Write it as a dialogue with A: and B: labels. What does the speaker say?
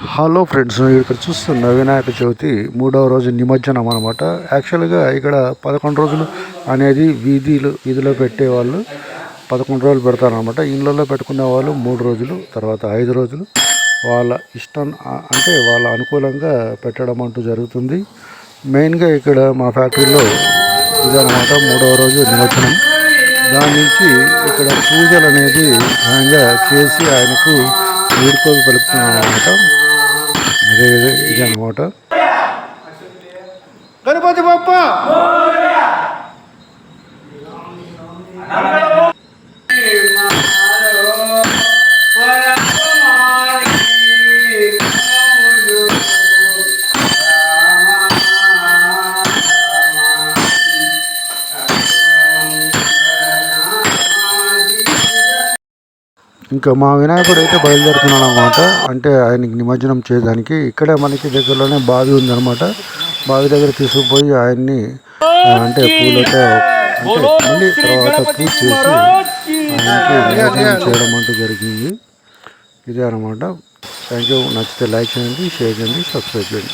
A: Hello friends ఇక్కడ చూస్తున్న వినాయక చవితి మూడవ రోజు నిమజ్జనం అనమాట యాక్చువల్గా ఇక్కడ పదకొండు రోజులు అనేది వీధిలో వీధిలో పెట్టేవాళ్ళు పదకొండు రోజులు పెడతారనమాట ఇళ్ళల్లో పెట్టుకునే వాళ్ళు మూడు రోజులు తర్వాత ఐదు రోజులు. వాళ్ళ ఇష్టం అంటే వాళ్ళ అనుకూలంగా పెట్టడం అంటూ జరుగుతుంది. మెయిన్గా ఇక్కడ మా ఫ్యాక్టరీలో ఇదనమాట మూడవ రోజు నిమజ్జనం. దాని నుంచి ఇక్కడ పూజలు అనేది ఘనంగా చేసి ఆయనకు వీడుకోలు పలుకుతున్నాం అనమాట అదే ఇదే ఇది అనమాట
B: గణపతి బప్ప
A: ఇంకా మా వినాయకుడు అయితే బయలుదేరుతున్నాడు అనమాట అంటే ఆయనకి నిమజ్జనం చేయడానికి. ఇక్కడే మనకి దగ్గరలోనే బావి ఉందన్నమాట. బావి దగ్గర తీసుకుపోయి ఆయన్ని అంటే పూలతో అంటే మళ్ళీ తర్వాత పూజ చేసి ఆయనకి నిమజ్జనం చేయడం అంటూ జరిగింది. ఇదే అనమాట థ్యాంక్ యూ నచ్చితే లైక్ చేయండి షేర్ చేయండి సబ్స్క్రైబ్ చేయండి.